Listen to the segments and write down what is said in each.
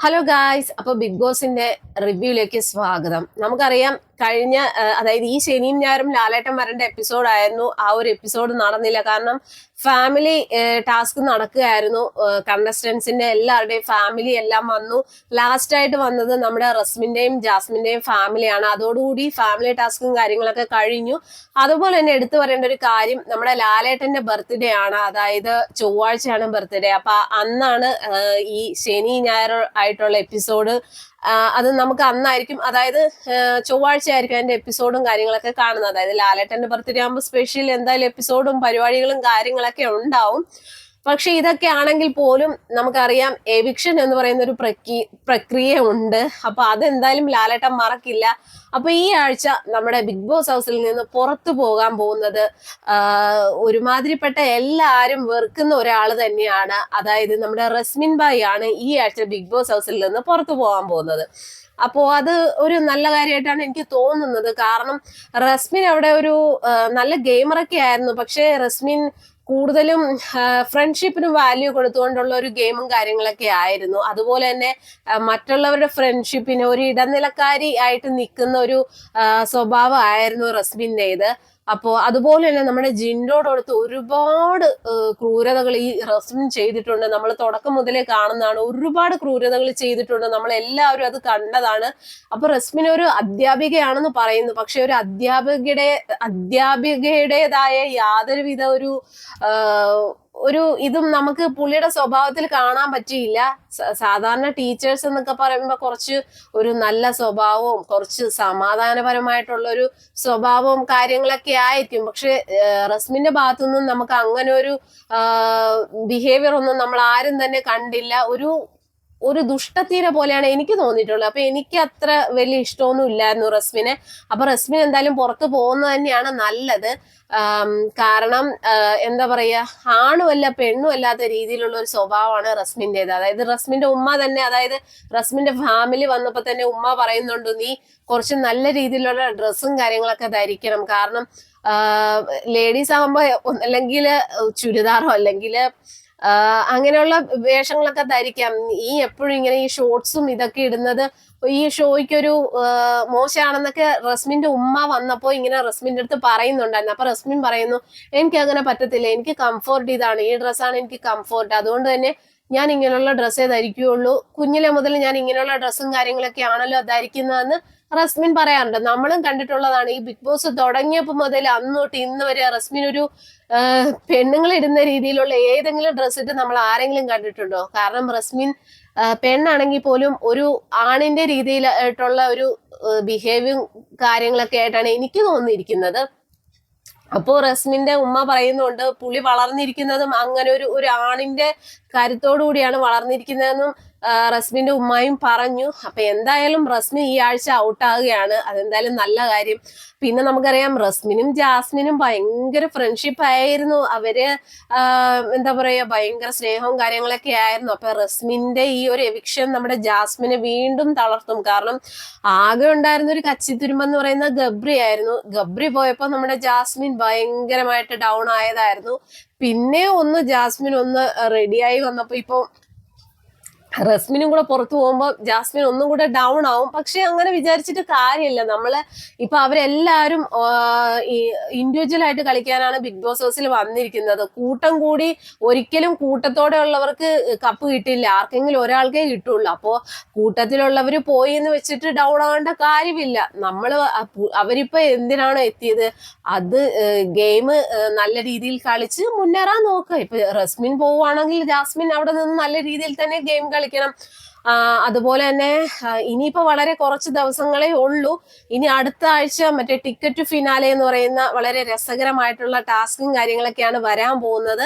Hello guys അപ്പോൾ big ബോസിന്റെ റിവ്യൂയിലേക്ക് സ്വാഗതം. നമുക്കറിയാം കഴിഞ്ഞ അതായത് ഈ ശനിയും ഞായറും ലാലേട്ടൻ വരേണ്ട എപ്പിസോഡ് ആയിരുന്നു. ആ ഒരു എപ്പിസോഡ് നടന്നില്ല. കാരണം ഫാമിലി ടാസ്ക് നടക്കുകയായിരുന്നു. കണ്ടസ്റ്റൻസിന്റെ എല്ലാവരുടെയും ഫാമിലി എല്ലാം വന്നു. ലാസ്റ്റ് ആയിട്ട് വന്നത് നമ്മുടെ റസ്മിന്റെയും ജാസ്മിന്റെയും ഫാമിലിയാണ് അതോടുകൂടി ഫാമിലി ടാസ്കും കാര്യങ്ങളൊക്കെ കഴിഞ്ഞു. അതുപോലെ തന്നെ എടുത്തു പറയേണ്ട ഒരു കാര്യം നമ്മുടെ ലാലേട്ടന്റെ ബർത്ത്ഡേ ആണ്. അതായത് ചൊവ്വാഴ്ചയാണ് ബർത്ത്ഡേ അപ്പൊ അന്നാണ് ഈ ശനി ഞായർ ആയിട്ടുള്ള എപ്പിസോഡ് അത് നമുക്ക് അന്നായിരിക്കും അതായത് ചൊവ്വാഴ്ച ആയിരിക്കും അതിന്റെ എപ്പിസോഡും കാര്യങ്ങളൊക്കെ കാണുന്നത്. അതായത് ലാലേട്ടന്റെ ബർത്ത്ഡേ ആകുമ്പോൾ സ്പെഷ്യൽ എന്തായാലും എപ്പിസോഡും പരിപാടികളും കാര്യങ്ങളൊക്കെ ഉണ്ടാവും. പക്ഷെ ഇതൊക്കെ ആണെങ്കിൽ പോലും നമുക്കറിയാം എവിക്ഷൻ എന്ന് പറയുന്ന ഒരു പ്രക്രി പ്രക്രിയ ഉണ്ട്. അപ്പൊ അതെന്തായാലും ലാലേട്ടൻ മറക്കില്ല. അപ്പൊ ഈ ആഴ്ച നമ്മുടെ ബിഗ് ബോസ് ഹൗസിൽ നിന്ന് പുറത്തു പോകാൻ പോകുന്നത് ഒരുമാതിരിപ്പെട്ട എല്ലാവരും വെറുക്കുന്ന ഒരാൾ തന്നെയാണ്. അതായത് നമ്മുടെ റസ്മിൻ ബായി ആണ് ഈ ആഴ്ച ബിഗ് ബോസ് ഹൗസിൽ നിന്ന് പുറത്തു പോകാൻ പോകുന്നത്. അപ്പോൾ അത് ഒരു നല്ല കാര്യമായിട്ടാണ് എനിക്ക് തോന്നുന്നത്. കാരണം റസ്മിൻ അവിടെ ഒരു നല്ല ഗെയിമറൊക്കെ ആയിരുന്നു. പക്ഷേ റസ്മിൻ കൂടുതലും ഫ്രണ്ട്ഷിപ്പിന് വാല്യൂ കൊടുത്തുകൊണ്ടുള്ള ഒരു ഗെയിമും കാര്യങ്ങളൊക്കെ ആയിരുന്നു. അതുപോലെ തന്നെ മറ്റുള്ളവരുടെ ഫ്രണ്ട്ഷിപ്പിന് ഒരു ഇടനിലക്കാരി ആയിട്ട് നിൽക്കുന്ന ഒരു സ്വഭാവമായിരുന്നു റസ്മിന്റേത്. അപ്പോൾ അതുപോലെ തന്നെ നമ്മുടെ ജിൻഡോടടുത്ത് ഒരുപാട് ക്രൂരതകൾ ഈ റസ്മിൻ ചെയ്തിട്ടുണ്ട്. നമ്മൾ തുടക്കം മുതലേ കാണുന്നതാണ്. ഒരുപാട് ക്രൂരതകൾ ചെയ്തിട്ടുണ്ട്. നമ്മൾ എല്ലാവരും അത് കണ്ടതാണ്. അപ്പൊ റസ്മിൻ ഒരു അധ്യാപികയാണെന്ന് പറയുന്നു. പക്ഷെ ഒരു അധ്യാപികയുടെ അധ്യാപികയുടേതായ യാതൊരുവിധ ഒരു ഒരു ഇതും നമുക്ക് പുള്ളിയുടെ സ്വഭാവത്തിൽ കാണാൻ പറ്റിയില്ല. സാധാരണ ടീച്ചേഴ്സ് എന്നൊക്കെ പറയുമ്പോൾ കുറച്ച് ഒരു നല്ല സ്വഭാവവും കുറച്ച് സമാധാനപരമായിട്ടുള്ള ഒരു സ്വഭാവവും കാര്യങ്ങളൊക്കെ ആയിരിക്കും. പക്ഷെ റസ്മിന്റെ ഭാഗത്തുനിന്നും നമുക്ക് അങ്ങനെ ഒരു ബിഹേവിയർ ഒന്നും നമ്മൾ ആരും തന്നെ കണ്ടില്ല. ഒരു ഒരു ദുഷ്ടതീര പോലെയാണ് എനിക്ക് തോന്നിയിട്ടുള്ളത്. അപ്പൊ എനിക്ക് അത്ര വലിയ ഇഷ്ടമൊന്നും ഇല്ലായിരുന്നു റസ്മിനെ. അപ്പൊ റസ്മിൻ എന്തായാലും പുറത്തു പോകുന്നത് തന്നെയാണ് നല്ലത്. കാരണം എന്താ പറയാ ആണുമല്ല പെണ്ണും അല്ലാത്ത രീതിയിലുള്ള ഒരു സ്വഭാവമാണ് റസ്മിന്റെത് അതായത് റസ്മിന്റെ ഉമ്മ തന്നെ അതായത് റസ്മിന്റെ ഫാമിലി വന്നപ്പോൾ തന്നെ ഉമ്മ പറയുന്നുണ്ട് നീ കുറച്ച് നല്ല രീതിയിലുള്ള ഡ്രസ്സും കാര്യങ്ങളൊക്കെ ധരിക്കണം. കാരണം ലേഡീസ് ആകുമ്പോൾ അല്ലെങ്കിൽ ചുരിദാറോ അല്ലെങ്കിൽ അങ്ങനെയുള്ള വേഷങ്ങളൊക്കെ ധരിക്കാം. ഈ എപ്പോഴും ഇങ്ങനെ ഈ ഷോർട്സും ഇതൊക്കെ ഇടുന്നത് ഈ ഷോയ്ക്കൊരു മോശമാണെന്നൊക്കെ റസ്മിന്റെ ഉമ്മ വന്നപ്പോൾ ഇങ്ങനെ റസ്മിന്റെ അടുത്ത് പറയുന്നുണ്ടായിരുന്നു. അപ്പൊ റസ്മിൻ പറയുന്നു എനിക്ക് അങ്ങനെ പറ്റത്തില്ല. എനിക്ക് കംഫോർട്ട് ഇതാണ്. ഈ ഡ്രസ്സാണ് എനിക്ക് കംഫോർട്ട് അതുകൊണ്ട് തന്നെ ഞാൻ ഇങ്ങനെയുള്ള ഡ്രസ്സേ ധരിക്കുകയുള്ളൂ കുഞ്ഞിലെ മുതൽ ഞാൻ ഇങ്ങനെയുള്ള ഡ്രസ്സും കാര്യങ്ങളൊക്കെ ആണല്ലോ ധരിക്കുന്നതെന്ന് റസ്മിൻ പറയാറുണ്ട്. നമ്മളും കണ്ടിട്ടുള്ളതാണ്. ഈ ബിഗ് ബോസ് തുടങ്ങിയപ്പോൾ മുതൽ അന്ന് തൊട്ട് ഇന്ന് വരെ റസ്മിൻ ഒരു പെണ്ണുങ്ങൾ ഇടുന്ന രീതിയിലുള്ള ഏതെങ്കിലും ഡ്രസ്സ് ഇട്ട് നമ്മൾ ആരെങ്കിലും കണ്ടിട്ടുണ്ടോ? കാരണം റസ്മിൻ പെണ്ണാണെങ്കിൽ പോലും ഒരു ആണിന്റെ രീതിയിലായിട്ടുള്ള ഒരു ബിഹേവിയും കാര്യങ്ങളൊക്കെ ആയിട്ടാണ് എനിക്ക് തോന്നിയിരിക്കുന്നത്. അപ്പോ റസ്മിന്റെ ഉമ്മ പറയുന്നുണ്ട് പുളി വളർന്നിരിക്കുന്നതും അങ്ങനെ ഒരു ഒരു ആണിന്റെ കരുത്തോടു കൂടിയാണ് വളർന്നിരിക്കുന്നതെന്നും റസ്മിന്റെ ഉമ്മയും പറഞ്ഞു. അപ്പൊ എന്തായാലും റസ്മി ഈ ആഴ്ച ഔട്ടാകുകയാണ് അതെന്തായാലും നല്ല കാര്യം. പിന്നെ നമുക്കറിയാം റസ്മിനും ജാസ്മിനും ഭയങ്കര ഫ്രണ്ട്ഷിപ്പ് ആയിരുന്നു. അവർ എന്താ പറയുക ഭയങ്കര സ്നേഹവും കാര്യങ്ങളൊക്കെ ആയിരുന്നു. അപ്പൊ റസ്മിന്റെ ഈ ഒരു എവിക്ഷൻ നമ്മുടെ ജാസ്മിനെ വീണ്ടും തളർത്തും. കാരണം ആകെ ഉണ്ടായിരുന്ന ഒരു കച്ചിത്തുരുമ്പെന്ന് പറയുന്ന ഗബ്രി ആയിരുന്നു. ഗബ്രി പോയപ്പോൾ നമ്മുടെ ജാസ്മിൻ ഭയങ്കരമായിട്ട് ഡൗൺ ആയതായിരുന്നു. പിന്നെ ഒന്ന് ജാസ്മിൻ ഒന്ന് റെഡിയായി വന്നപ്പോൾ ഇപ്പൊ റസ്മിനും കൂടെ പുറത്തു പോകുമ്പോൾ ജാസ്മിൻ ഒന്നും കൂടെ ഡൗൺ ആവും. പക്ഷെ അങ്ങനെ വിചാരിച്ചിട്ട് കാര്യമില്ല. നമ്മൾ ഇപ്പൊ അവരെല്ലാരും ഇൻഡിവിജ്വൽ ആയിട്ട് കളിക്കാനാണ് ബിഗ് ബോസ് ഹൗസിൽ വന്നിരിക്കുന്നത്. കൂട്ടം കൂടി ഒരിക്കലും കൂട്ടത്തോടെ ഉള്ളവർക്ക് കപ്പ് കിട്ടില്ല. ആർക്കെങ്കിലും ഒരാൾക്കേ കിട്ടുള്ളൂ. അപ്പോ കൂട്ടത്തിലുള്ളവര് പോയി എന്ന് വെച്ചിട്ട് ഡൗൺ ആവേണ്ട കാര്യമില്ല. നമ്മൾ അവരിപ്പോ എന്തിനാണോ എത്തിയത്? അത് ഗെയിം നല്ല രീതിയിൽ കളിച്ച് മുന്നേറാൻ നോക്കുക ഇപ്പൊ റസ്മിൻ പോവുകയാണെങ്കിൽ ജാസ്മിൻ അവിടെ നിന്ന് നല്ല രീതിയിൽ തന്നെ ഗെയിം കളിക്കണം ആ, അതുപോലെ തന്നെ ഇനിയിപ്പോൾ ഇനിയിപ്പോ വളരെ കുറച്ച് ദിവസങ്ങളേ ഉള്ളൂ. ഇനി അടുത്ത ആഴ്ച മറ്റേ ടിക്കറ്റ് ഫിനാലെ എന്ന് പറയുന്ന വളരെ രസകരമായിട്ടുള്ള ടാസ്കും കാര്യങ്ങളൊക്കെയാണ് വരാൻ പോകുന്നത്.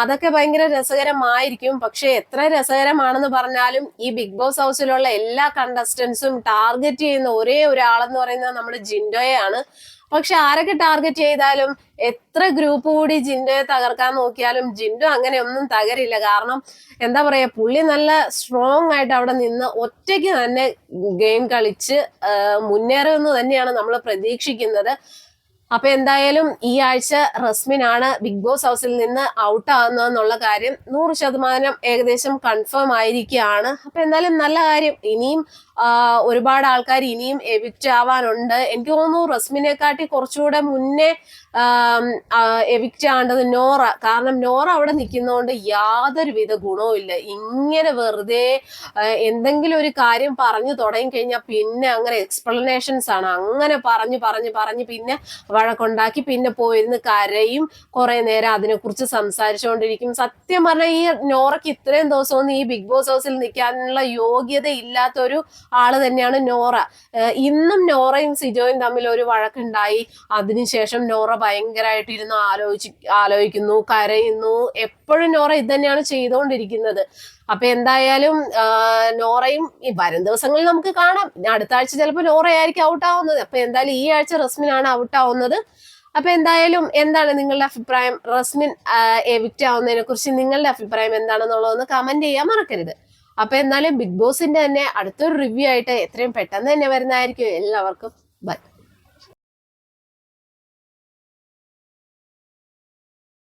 അതൊക്കെ ഭയങ്കര രസകരമായിരിക്കും. പക്ഷെ എത്ര രസകരമാണെന്ന് പറഞ്ഞാലും ഈ ബിഗ് ബോസ് ഹൗസിലുള്ള എല്ലാ കണ്ടസ്റ്റൻസും ടാർഗറ്റ് ചെയ്യുന്ന ഒരേ ഒരാളെന്ന് പറയുന്നത് നമ്മുടെ ജിൻഡോയാണ് പക്ഷെ ആരൊക്കെ ടാർഗറ്റ് ചെയ്താലും എത്ര ഗ്രൂപ്പ് കൂടി ജിൻഡോയെ തകർക്കാൻ നോക്കിയാലും ജിൻഡോ അങ്ങനെ ഒന്നും തകരില്ല. കാരണം എന്താ പറയാ പുള്ളി നല്ല സ്ട്രോങ് ആയിട്ട് അവിടെ നിന്ന് ഒറ്റയ്ക്ക് തന്നെ ഗെയിം കളിച്ച് മുന്നേറുമെന്ന് തന്നെയാണ് നമ്മൾ പ്രതീക്ഷിക്കുന്നത്. അപ്പൊ എന്തായാലും ഈ ആഴ്ച റസ്മിനാണ് ബിഗ് ബോസ് ഹൗസിൽ നിന്ന് ഔട്ട് ആകുന്നതെന്നുള്ള കാര്യം നൂറ് ശതമാനം ഏകദേശം കൺഫേം ആയിരിക്കുകയാണ്. അപ്പൊ എന്തായാലും നല്ല കാര്യം. ഇനിയും ഒരുപാട് ആൾക്കാർ ഇനിയും എവിക്റ്റ് ആവാനുണ്ട്. എനിക്ക് തോന്നുന്നു റസ്മിനെക്കാട്ടി കുറച്ചുകൂടെ മുന്നേ എവിക്റ്റ് ആവേണ്ടത് നോറ. കാരണം നോറ അവിടെ നിൽക്കുന്നതുകൊണ്ട് യാതൊരുവിധ ഗുണവും ഇല്ല. ഇങ്ങനെ വെറുതെ എന്തെങ്കിലും ഒരു കാര്യം പറഞ്ഞു തുടങ്ങി കഴിഞ്ഞാൽ പിന്നെ അങ്ങനെ എക്സ്പ്ലനേഷൻസ് ആണ്. അങ്ങനെ പറഞ്ഞു പറഞ്ഞു പറഞ്ഞ് പിന്നെ വഴക്കുണ്ടാക്കി പിന്നെ പോയിരുന്ന് കരയും. കുറെ നേരം അതിനെ കുറിച്ച് സംസാരിച്ചുകൊണ്ടിരിക്കും. സത്യം പറഞ്ഞാൽ ഈ നോറയ്ക്ക് ഇത്രയും ദിവസം ഈ ബിഗ് ബോസ് ഹൗസിൽ നിൽക്കാനുള്ള യോഗ്യത ഇല്ലാത്തൊരു ആൾ തന്നെയാണ് നോറ. ഇന്നും നോറയും സിജോയും തമ്മിൽ ഒരു വഴക്കുണ്ടായി. അതിനുശേഷം നോറ ഭയങ്കരമായിട്ട് ആലോചിച്ച് ആലോചിക്കുന്നു കരയുന്നു. എപ്പോഴും നോറ ഇത് തന്നെയാണ് ചെയ്തുകൊണ്ടിരിക്കുന്നത് അപ്പൊ എന്തായാലും നോറയും ഈ വരും ദിവസങ്ങളിൽ നമുക്ക് കാണാം. അടുത്ത ആഴ്ച ചിലപ്പോൾ നോറയായിരിക്കും ഔട്ട് ആവുന്നത് അപ്പൊ എന്തായാലും ഈ ആഴ്ച റസ്മിനാണ് ഔട്ട് ആവുന്നത് അപ്പൊ എന്തായാലും എന്താണ് നിങ്ങളുടെ അഭിപ്രായം? റസ്മിൻ എവിക്റ്റ് ആവുന്നതിനെ കുറിച്ച് നിങ്ങളുടെ അഭിപ്രായം എന്താണെന്നുള്ളതൊന്ന് കമന്റ് ചെയ്യാൻ മറക്കരുത്. അപ്പൊ എന്നാലും ബിഗ് ബോസിന്റെ തന്നെ അടുത്തൊരു റിവ്യൂ ആയിട്ട് എത്രയും പെട്ടെന്ന് തന്നെ വരുന്നതായിരിക്കും. എല്ലാവർക്കും ബൈ